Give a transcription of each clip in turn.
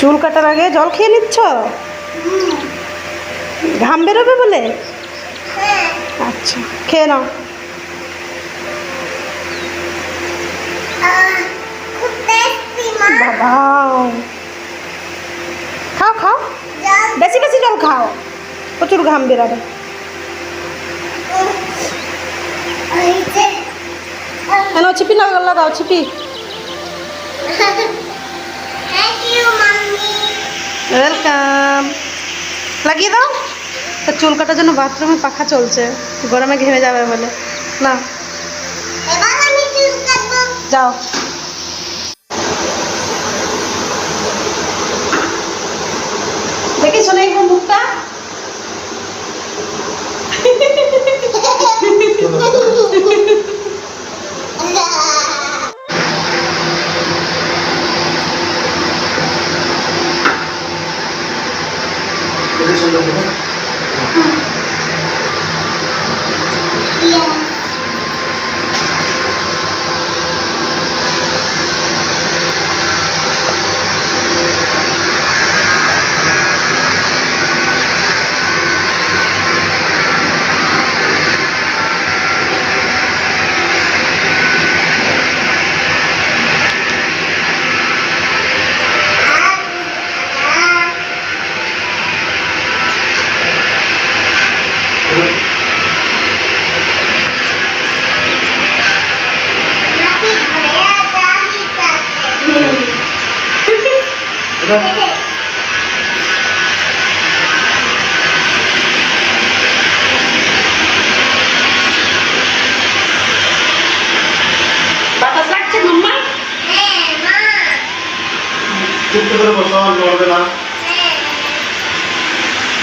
চুল কাটার আগে জল খেয়ে নিচ্ছ? ঘাম বেরোবে বলে? আচ্ছা খেয়ে নাও। খাও খাও। বেশি বেশি জল খাও। প্রচুর ঘাম বেরাবে। কেন, ছিপি না লাগাও ছিপি। ওয়েলকাম লাগিয়ে দাও। তা চুল কাটার জন্য বাথরুমে পাখা চলছে। গরমে ঘেমে যাবে বলে। না। যাও। মা চুপটি করে বসো নড়বে না।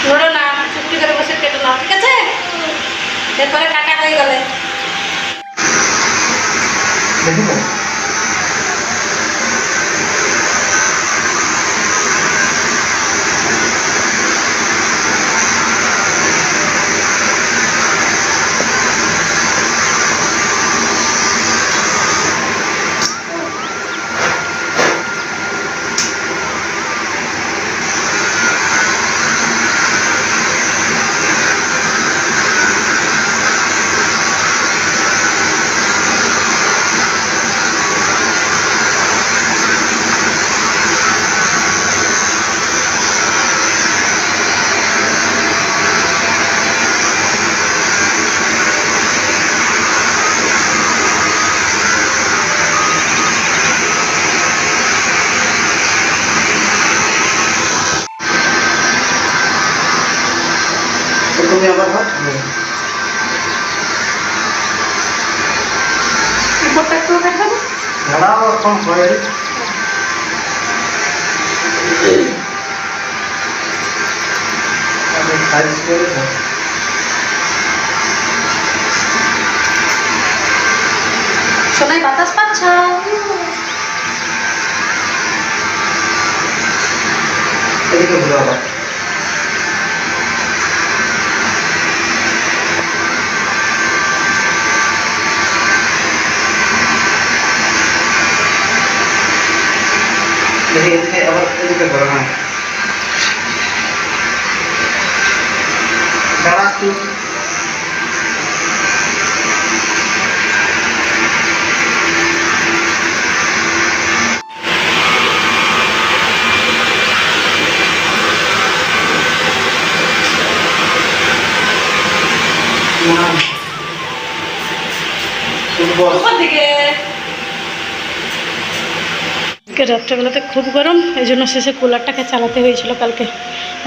নড়ো না চুপটি করে বসে কেটে নাও ঠিক আছে? এরপরে কাটা হয়ে গেলে। দেখি তুমি আবার হাত উপরটা একটু দেখাবো? দাঁড়াও এখন হয়ে সাইজ করে দাও। সোনাই বাতাস পাচ্ছ? এদিকে ঘুরে আবার দেখি এদিকে আবার এদিকে করো হ্যাঁ দাঁড়া তুই না তুমি বস উপর দিকে আজকে রাত্রেবেলাতে খুব গরম, এই জন্য শেষে কুলারটাকে চালাতে হয়েছিল কালকে।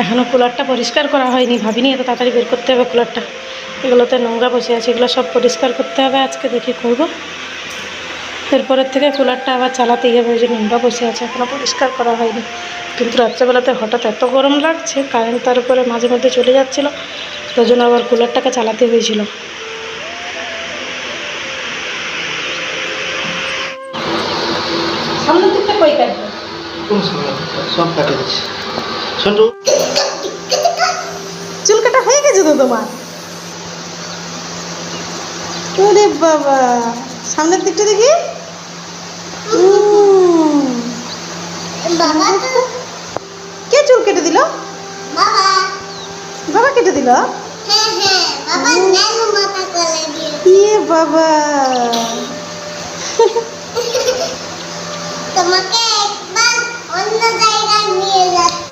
এখনও কুলারটা পরিষ্কার করা হয়নি, ভাবিনি এত তাড়াতাড়ি বের করতে হবে কুলারটা। এগুলোতে নোংরা বসে আছে, এগুলো সব পরিষ্কার করতে হবে, আজকে দেখি করব। এরপরের থেকে কুলারটা আবার চালাতেই হবে, ওই যে নোংরা বসে আছে এখনও পরিষ্কার করা হয়নি। কিন্তু রাত্রেবেলাতে হঠাৎ এত গরম লাগছে, কারেন্ট তার উপরে মাঝে মধ্যে চলে যাচ্ছিল, তার জন্য আবার কুলারটাকে চালাতে হয়েছিল। কই কাটবে কোন সময়? সব কাটে দিচ্ছি। সন্টু। চুল কাটা হয়ে গেছে তো তোমার? ওরে বাবা। সামনের দিকটা দেখি। উম, বাবা চুল কেটে দিল? বাবা। বাবা কেটে দিল? হ্যাঁ হ্যাঁ। ইয়ে বাবা। তোমাকে একবার অন্য জায়গায় নিয়ে যাচ্ছি।